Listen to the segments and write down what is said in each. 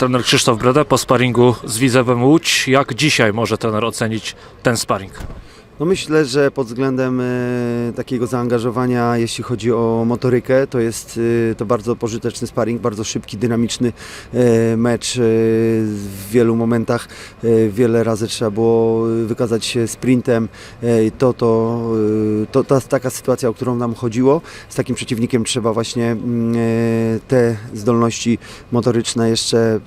Trener Krzysztof Breda po sparingu z Widzewem Łódź. Jak dzisiaj może trener ocenić ten sparing? No myślę, że pod względem e, takiego zaangażowania, jeśli chodzi o motorykę, to jest e, to bardzo pożyteczny sparring, bardzo szybki, dynamiczny e, mecz. W wielu momentach wiele razy trzeba było wykazać się sprintem. To, to, to, jest taka sytuacja, o którą nam chodziło. Z takim przeciwnikiem trzeba właśnie mm, te zdolności motoryczne jeszcze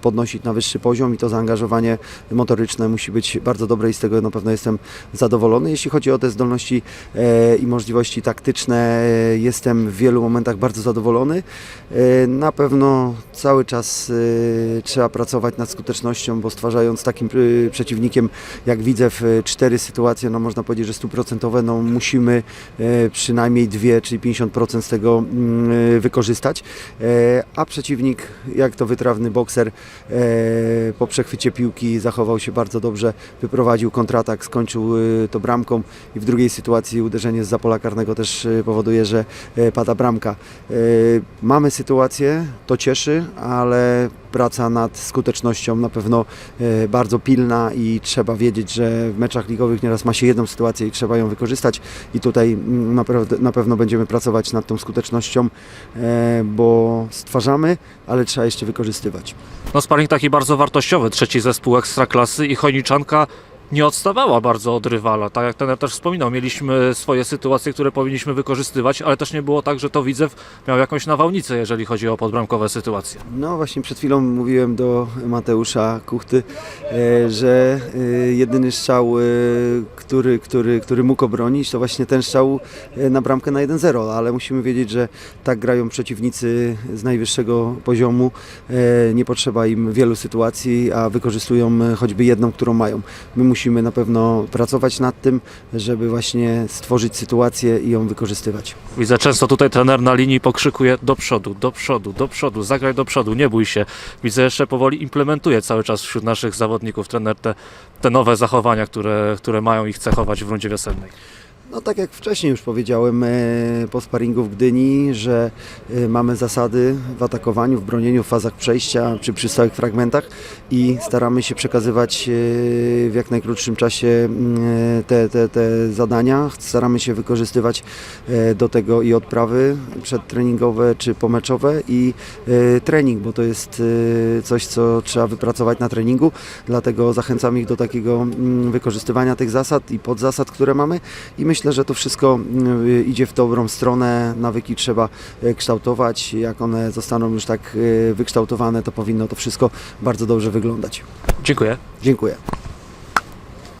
podnosić na wyższy poziom i to zaangażowanie motoryczne musi być bardzo dobre i z tego na pewno jestem zadowolony. Jeśli chodzi o te zdolności e, i możliwości taktyczne, e, jestem w wielu momentach bardzo zadowolony. E, na pewno cały czas trzeba pracować nad skutecznością, bo stwarzając takim przeciwnikiem, jak widzę w cztery sytuacje, no można powiedzieć, że stuprocentowe, no musimy przynajmniej dwie, czyli 50% z tego mm, wykorzystać. A przeciwnik, jak to wytrawny bokser, po przechwycie piłki zachował się bardzo dobrze, wyprowadził kontratak, skończył to bramką i w drugiej sytuacji uderzenie z zapola karnego też e, powoduje, że e, pada bramka. E, Mamy sytuację, to cieszy, ale praca nad skutecznością na pewno bardzo pilna i trzeba wiedzieć, że w meczach ligowych nieraz ma się jedną sytuację i trzeba ją wykorzystać i tutaj mm, na pewno będziemy pracować nad tą skutecznością, bo stwarzamy, ale trzeba jeszcze wykorzystywać. No sparing taki bardzo wartościowy, trzeci zespół Ekstraklasy i Chojniczanka nie odstawała bardzo od rywala. Tak jak trener też wspominał, mieliśmy swoje sytuacje, które powinniśmy wykorzystywać, ale też nie było tak, że to Widzew miał jakąś nawałnicę, jeżeli chodzi o podbramkowe sytuacje. No właśnie przed chwilą mówiłem do Mateusza Kuchty, e, że e, jedyny strzał, e, który, który, który mógł obronić, to właśnie ten strzał na bramkę na 1-0, ale musimy wiedzieć, że tak grają przeciwnicy z najwyższego poziomu. Nie potrzeba im wielu sytuacji, a wykorzystują choćby jedną, którą mają. My musimy na pewno pracować nad tym, żeby właśnie stworzyć sytuację i ją wykorzystywać. Widzę często tutaj trener na linii pokrzykuje do przodu, do przodu, do przodu, zagraj do przodu, nie bój się. Widzę jeszcze powoli implementuje cały czas wśród naszych zawodników trener te, te nowe zachowania, które, które mają ich cechować w rundzie wiosennej. No tak jak wcześniej już powiedziałem e, po sparingu w Gdyni, że e, mamy zasady w atakowaniu, w bronieniu, w fazach przejścia czy przy stałych fragmentach i staramy się przekazywać e, w jak najkrótszym czasie mm, te, te, te zadania. Staramy się wykorzystywać do tego i odprawy przedtreningowe czy pomeczowe i trening, bo to jest coś, co trzeba wypracować na treningu, dlatego zachęcam ich do takiego mm, wykorzystywania tych zasad i podzasad, które mamy i myślę, że to wszystko mm, idzie w dobrą stronę. Nawyki trzeba e, kształtować. Jak one zostaną już tak e, wykształtowane, to powinno to wszystko bardzo dobrze wyglądać. Dziękuję. Dziękuję.